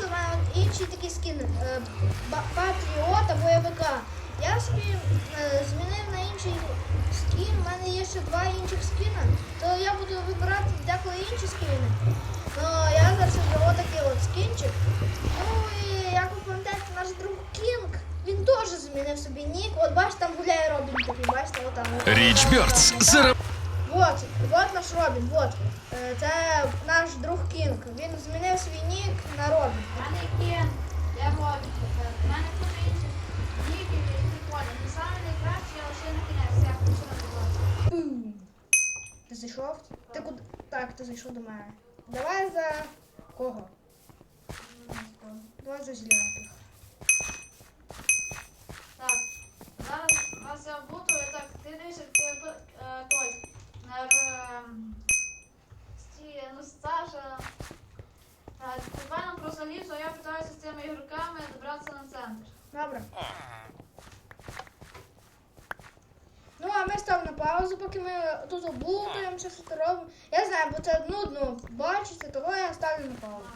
от інший такий скін е, патріота бойовика. Я собі е, змінив на інший скін, в мене є ще два інших скіна, то я буду вибирати деколи інші скіни. Ну, я зараз обрав отакий от скінчик. Ну і як ви пам'ятаєте, наш друг Кінг, він теж змінив собі нік. От бачите, там гуляє Робін такий, бачите, отам. Річ Бёрдс. Вот, вот наш Робін, вот. Е, Це наш друг Кінг. Він змінив свій нік на Робін. У мене я. У мене тут інші ніки прикольні. Не саме найкраще, але ще на кінець. Я хочу на. Бум. Ти зайшов? Ти куди? Так, ти зайшов до мене. Давай за кого? Давай за зелених. Так, зараз вас я обутую. Так, ти дивишся, ти е, той. На р- сті, ну, Саша. Е, Тебе нам про залізо, а я питаюся з цими ігроками добратися на центр. Добре. Ну, а ми ставимо на паузу, поки ми тут облутуємо, що це робимо. Я знаю, бо це нудно бачити, того я ставлю на паузу.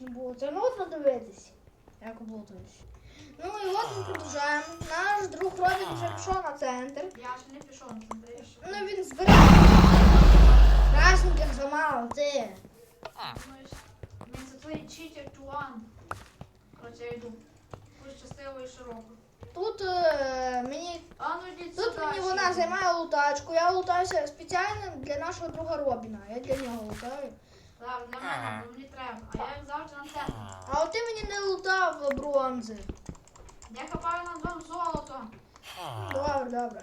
Ну, бо це нудно дивитись, як облутуєш. Ну і от ми продовжуємо. Наш друг Робін вже пішов на центр. Я ще не пішов я ще- Ну він збирає. Красненьких замало, ти. Він це твій читер туан. Коротше, я йду. Щасливо і широко. Тут е, мені А ну йдіть Тут сюди. мені ще. вона займає лутачку. Я лутаюся спеціально для нашого друга Робіна. Я для нього лутаю. Так, для мене, бо мені треба. А я як завжди на центр. А от ти мені не лутав бронзи. Я хапаю на двом золото. Добре, добре.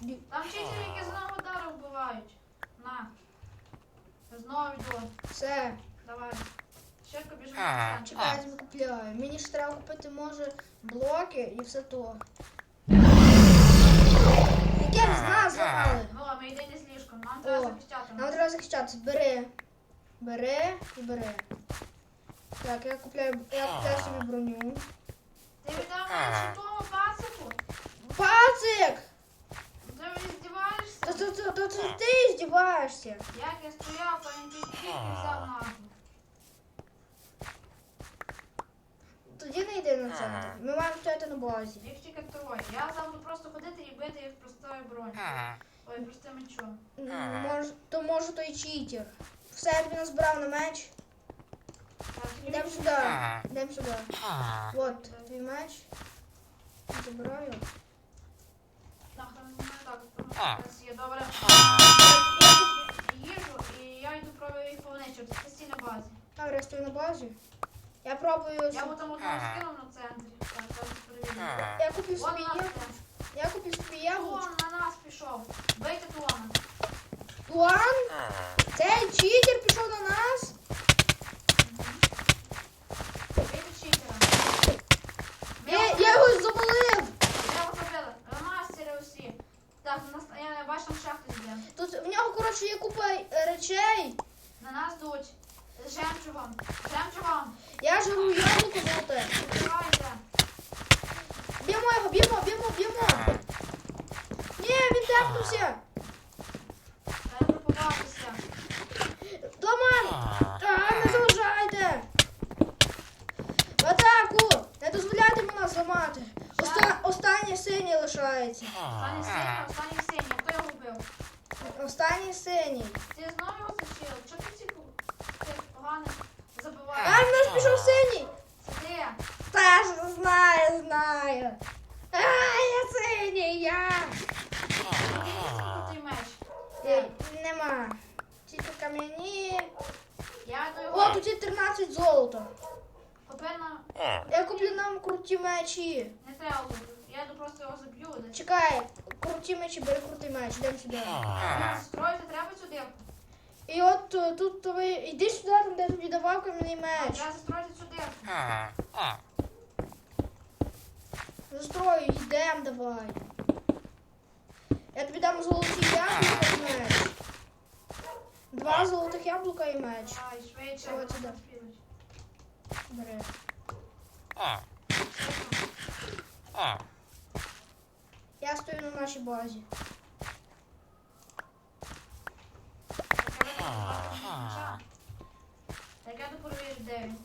Там читери, які з одного удару вбивають. На. Знову йду. Все, Давай. Швидко біжимо чекай, я тобі купляю. Мені ж треба купити, може, блоки і все то. Яке з нас зламали? Ну, а ми йди не з ліжком. Нам треба захищати. Нам треба захищатися. Бери. Бери і бери. Так, я купляю, я купляю собі броню. Ти віддав мене тому пасику? Пацик! Ти мені здіваєшся? То, то, то, то, то ти здіваєшся. Як я стояв, то він тільки взяв назву. Тоді не йди на центр. Ми маємо стояти на базі. Їх тільки того. Я завжди просто ходити і бити їх простою бронь. Ой, простим мечом. М, Мож, то може той читер. Все, я тобі назбирав на меч. Так, Йдемо сюди. Йдемо сюди. От, твій меч. Забираю. Так, тому що зараз добре. Я тут їжу і я йду пробую їх повничу. Це стій на базі. Добре, я стою на базі. Я пробую. Я там одного скинув на центрі. Так, перевірю. Я купив Вон собі нас. Я купив собі яблучко. Вон на нас пішов. Бийте Туана. Туан? Цей читер пішов на нас? Бийте читера. Ми Я, я його завалив. Я його забила. Мастери усі. Так, на нас, я не там хтось йде. Тут в нього, коротше, є купа е, речей. На нас дуть. Жемчугом. Жемчугом. Я жру яблуко золоте. Відкривайте. Б'ємо його, б'ємо, б'ємо, б'ємо. Ні, він тепнувся. Треба пропагатися. Доман! А, не заважайте! В атаку! Не дозволяйте нас зламати. Оста... Останній синій лишається. Останній синій, останній синій. Хто його вбив? Останній синій. Ти знову? Чого ти поганих А, в нас пішов синій! Та ж знаю, знаю. А, я синій, я. Крутий меч. Нема. Тільки кам'яні. Я йду О, тут є 13 золота. Тепер нам Я куплю нам круті мечі. не треба. Я йду просто його заб'ю. Чекай, круті мечі, бери крутий меч, йдемо сюди. І от е, тут ви йди сюди, там де я тобі давав кам'яний меч. Застроїти цю дірку. Застрою, йдемо давай. Я тобі дам золоті яблука і меч. Два золотих яблука і меч. Давай, швидше, Ось сюди. Бери. Я стою на нашій базі. Так я допровірю, де він.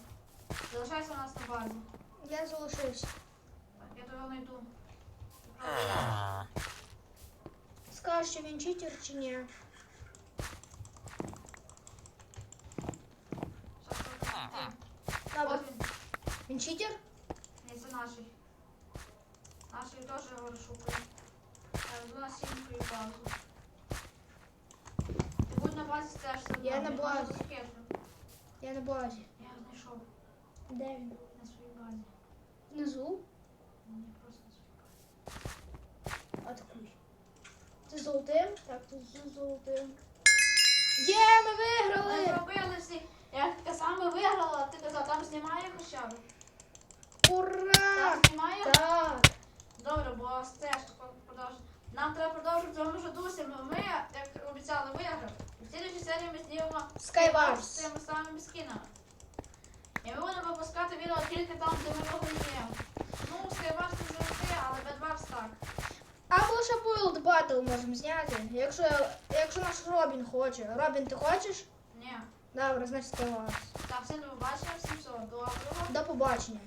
Залишайся у нас на базі. Я залишився. Так, я тебе знайду. Скажеш, чи він читер чи ні. Добре. От він. Він читер? Ні, це наший. Наший теж його розшукує. Я йду на сімку і базу. Ти будь на базі стежся. Я на базі. Я на базі. Я його знайшов Де він? на своїй базі. Внизу? Ні, просто на своїй базі. Атакуй. Ти золотим? Так, ти золотим. Є, ми Ми виграли! зробили всі. Я саме виграла, а ти казав, там знімає хоча б. Ура! Там знімає? Так. Добре, бо стежка продовжує. Нам треба продовжити тому що дусі. Ми, ми, як обіцяли, виграли. І серії ми знімемо Skywars. з тими самими скінами. І ми будемо випускати відео тільки там, де ми виграємо. Ну, Skywars не завжди, але Bedwars так. Або лише Build Battle можемо зняти. Якщо, якщо наш Робін хоче. Робін, ти хочеш? Ні. Добре, значить Skywars. Так, всім до побачення, всім всього доброго. До побачення.